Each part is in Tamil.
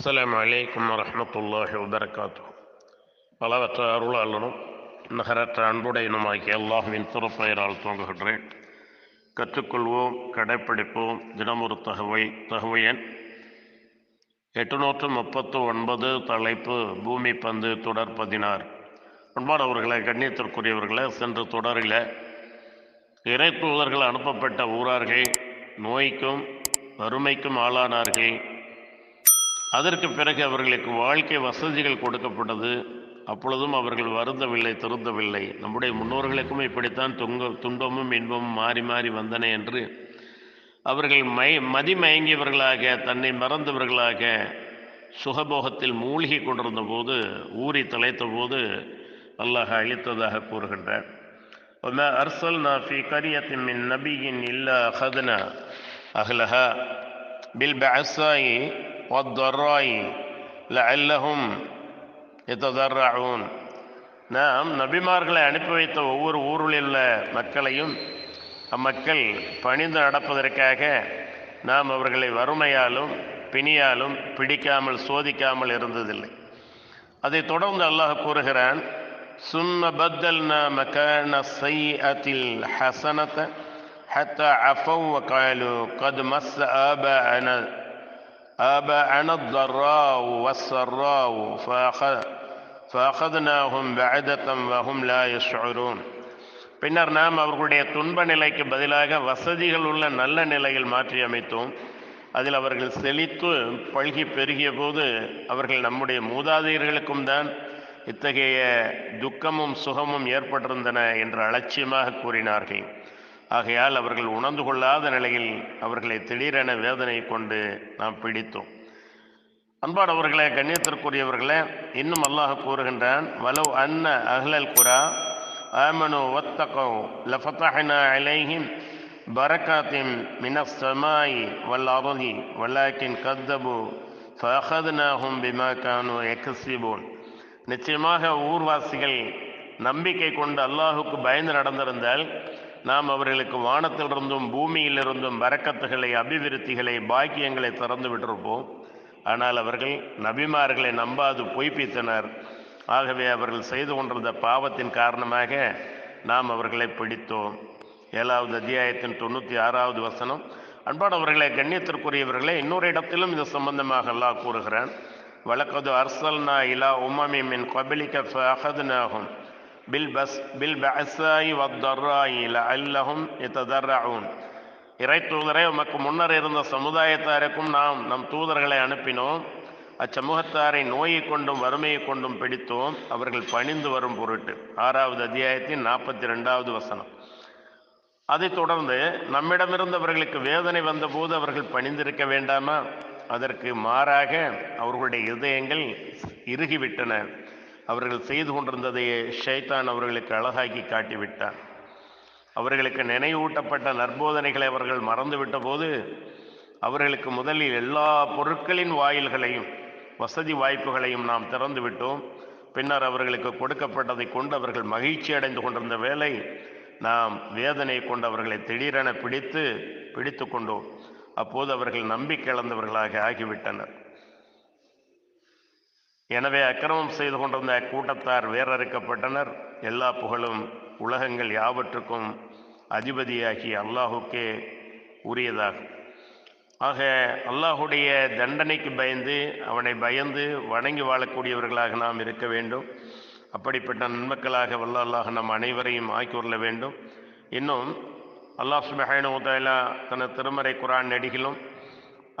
அஸ்லாம் வலைக்கம் வரமத்துல்லாஹி வபரகாத்து பலவற்ற அருளாளனும் நகரற்ற அன்புடையனுமாகிய அல்லாஹுவின் திருப்பெயரால் துவங்குகின்றேன் கற்றுக்கொள்வோம் கடைப்பிடிப்போம் தினமொரு தகவை தகவையன் எட்டுநூற்று முப்பத்து ஒன்பது தலைப்பு பூமி பந்து தொடர் பதினாறு அன்பானவர்களை கண்ணியத்திற்குரியவர்களை சென்ற தொடரில் இறை தூதர்கள் அனுப்பப்பட்ட ஊரார்கள் நோய்க்கும் வறுமைக்கும் ஆளானார்கள் அதற்கு பிறகு அவர்களுக்கு வாழ்க்கை வசதிகள் கொடுக்கப்பட்டது அப்பொழுதும் அவர்கள் வருந்தவில்லை திருந்தவில்லை நம்முடைய முன்னோர்களுக்கும் இப்படித்தான் துங்க துன்பமும் இன்பமும் மாறி மாறி வந்தன என்று அவர்கள் மை மதிமயங்கியவர்களாக தன்னை மறந்தவர்களாக சுகபோகத்தில் மூழ்கி கொண்டிருந்த போது ஊறி தலைத்த போது அல்லாஹ் அழித்ததாக கூறுகின்றார் وما أرسلنا في قرية من نبي إلا أخذنا أهلها بالبعثاء والضراء لعلهم يتضرعون நாம் நபிமார்களை அனுப்பி வைத்த ஒவ்வொரு ஊரில் உள்ள மக்களையும் அம்மக்கள் பணிந்து நடப்பதற்காக நாம் அவர்களை வறுமையாலும் பிணியாலும் பிடிக்காமல் சோதிக்காமல் இருந்ததில்லை அதைத் தொடர்ந்து அல்லாஹ் கூறுகிறான் சும்ம பத்தல்னா மக்கான சையத்தில் ஹசனத حتى عفوا وقالوا قد مس آباءنا آباءنا الضراء والسراء فأخذ فأخذناهم بعدة وهم لا يشعرون பின்னர் நாம் அவர்களுடைய துன்ப நிலைக்கு பதிலாக வசதிகள் உள்ள நல்ல நிலையில் மாற்றி அமைத்தோம் அதில் அவர்கள் செழித்து பழகி பெருகிய போது அவர்கள் நம்முடைய மூதாதையர்களுக்கும் தான் இத்தகைய துக்கமும் சுகமும் ஏற்பட்டிருந்தன என்று அலட்சியமாக கூறினார்கள் ஆகையால் அவர்கள் உணர்ந்து கொள்ளாத நிலையில் அவர்களை திடீரென வேதனை கொண்டு நாம் பிடித்தோம். அன்பானவர்களே கண்ணியத்திற்குரியவர்களே இன்னும் அல்லாஹ் கூறுகின்றான் வலவ் அன்ன அஹ்லல் குரா ஆமனு வத்தகோ லஃபத்தஹனா அலைஹிம் பரக்காத்தின் மினஸ்ஸமாய் வல் வல்லாபகி வல்லாக்கின் கத்தபு ஃபஹத்னாஹும் பிமா கானு எக்ஸிபூன் நிச்சயமாக ஊர்வாசிகள் நம்பிக்கை கொண்டு அல்லாஹுக்கு பயந்து நடந்திருந்தால் நாம் அவர்களுக்கு வானத்திலிருந்தும் பூமியிலிருந்தும் வரக்கத்துகளை அபிவிருத்திகளை பாக்கியங்களை திறந்து விட்டிருப்போம். ஆனால் அவர்கள் நபிமார்களை நம்பாது பொய்ப்பித்தனர் ஆகவே அவர்கள் செய்து கொண்டிருந்த பாவத்தின் காரணமாக நாம் அவர்களை பிடித்தோம். ஏழாவது அத்தியாயத்தின் தொண்ணூற்றி ஆறாவது வசனம் அன்பானவர்களை கண்ணியத்திற்குரியவர்களே இன்னொரு இடத்திலும் இது சம்பந்தமாக அல்லாஹ் கூறுகிறான். வழக்கது அர்சல்னா இலா உமமி மின் கபிலிக்க ஃபஹதுனாகும் பில் பஸ் பில் வத்தர்ராயி லஅல்லஹும் யததர்ரஊன் இறை தூதரை உமக்கு முன்னர் இருந்த சமுதாயத்தாருக்கும் நாம் நம் தூதர்களை அனுப்பினோம். அச்சமூகத்தாரை நோயை கொண்டும் வறுமையை கொண்டும் பிடித்தோம். அவர்கள் பணிந்து வரும் பொருட்டு. ஆறாவது அத்தியாயத்தின் நாற்பத்தி ரெண்டாவது வசனம். அதைத் தொடர்ந்து நம்மிடமிருந்தவர்களுக்கு வேதனை வந்தபோது அவர்கள் பணிந்திருக்க வேண்டாமா? அதற்கு மாறாக அவர்களுடைய இதயங்கள் இறுகிவிட்டன. அவர்கள் செய்து கொண்டிருந்ததை ஷைத்தான் அவர்களுக்கு அழகாக்கி காட்டிவிட்டான். அவர்களுக்கு நினைவூட்டப்பட்ட நற்போதனைகளை அவர்கள் மறந்துவிட்ட போது அவர்களுக்கு முதலில் எல்லா பொருட்களின் வாயில்களையும் வசதி வாய்ப்புகளையும் நாம் திறந்து விட்டோம். பின்னர் அவர்களுக்கு கொடுக்கப்பட்டதை கொண்டு அவர்கள் மகிழ்ச்சி அடைந்து கொண்டிருந்த வேலை நாம் வேதனை கொண்டு அவர்களை திடீரென பிடித்து பிடித்து கொண்டோம். அப்போது அவர்கள் நம்பிக்கை இழந்தவர்களாக ஆகிவிட்டனர். எனவே அக்கிரமம் செய்து கொண்டிருந்த அக்கூட்டத்தார் வேறறுக்கப்பட்டனர். எல்லா புகழும் உலகங்கள் யாவற்றுக்கும் அதிபதியாகி அல்லாஹுக்கே உரியதாகும் ஆக அல்லாஹுடைய தண்டனைக்கு பயந்து அவனை பயந்து வணங்கி வாழக்கூடியவர்களாக நாம் இருக்க வேண்டும். அப்படிப்பட்ட நன்மக்களாக வல்ல அல்லாஹ் நம் அனைவரையும் உள்ள வேண்டும். இன்னும் அல்லாஹ் சுபஹானுதலா தனது திருமறை குரான் நடிகிலும்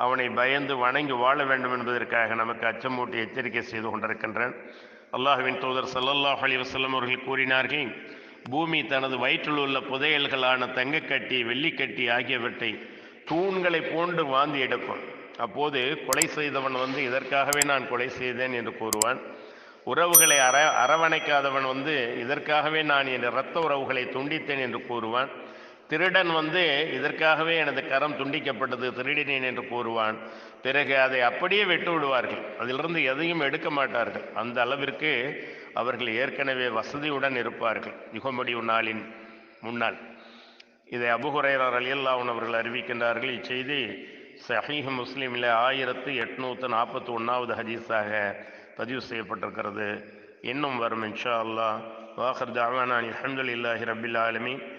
அவனை பயந்து வணங்கி வாழ வேண்டும் என்பதற்காக நமக்கு அச்சமூட்டி எச்சரிக்கை செய்து கொண்டிருக்கின்றேன். அல்லாஹுவின் தூதர் சல்லல்லாஹ் அலி வசல்லம் அவர்கள் கூறினார்கள் பூமி தனது வயிற்றில் உள்ள புதையல்களான தங்கக்கட்டி வெள்ளிக்கட்டி ஆகியவற்றை தூண்களை போன்று வாந்தி எடுக்கும். அப்போது கொலை செய்தவன் வந்து இதற்காகவே நான் கொலை செய்தேன் என்று கூறுவான். உறவுகளை அற அரவணைக்காதவன் வந்து இதற்காகவே நான் என் இரத்த உறவுகளை துண்டித்தேன் என்று கூறுவான். திருடன் வந்து இதற்காகவே எனது கரம் துண்டிக்கப்பட்டது திருடினேன் என்று கூறுவான். பிறகு அதை அப்படியே விட்டு விடுவார்கள். அதிலிருந்து எதையும் எடுக்க மாட்டார்கள். அந்த அளவிற்கு அவர்கள் ஏற்கனவே வசதியுடன் இருப்பார்கள். யுகமுடிவு நாளின் முன்னால். இதை அபுஹுரையர் அலியல்லாவுன் அவர்கள் அறிவிக்கின்றார்கள். இச்செய்தி சஹீஹ் முஸ்லீமில் ஆயிரத்து எட்நூற்று நாற்பத்தி ஒன்றாவது ஹதீஸாக பதிவு செய்யப்பட்டிருக்கிறது. இன்னும் வரும் இன்ஷா அல்லாஹ். வாஹர் தாவானா அலமதுல்லாஹி ரபில்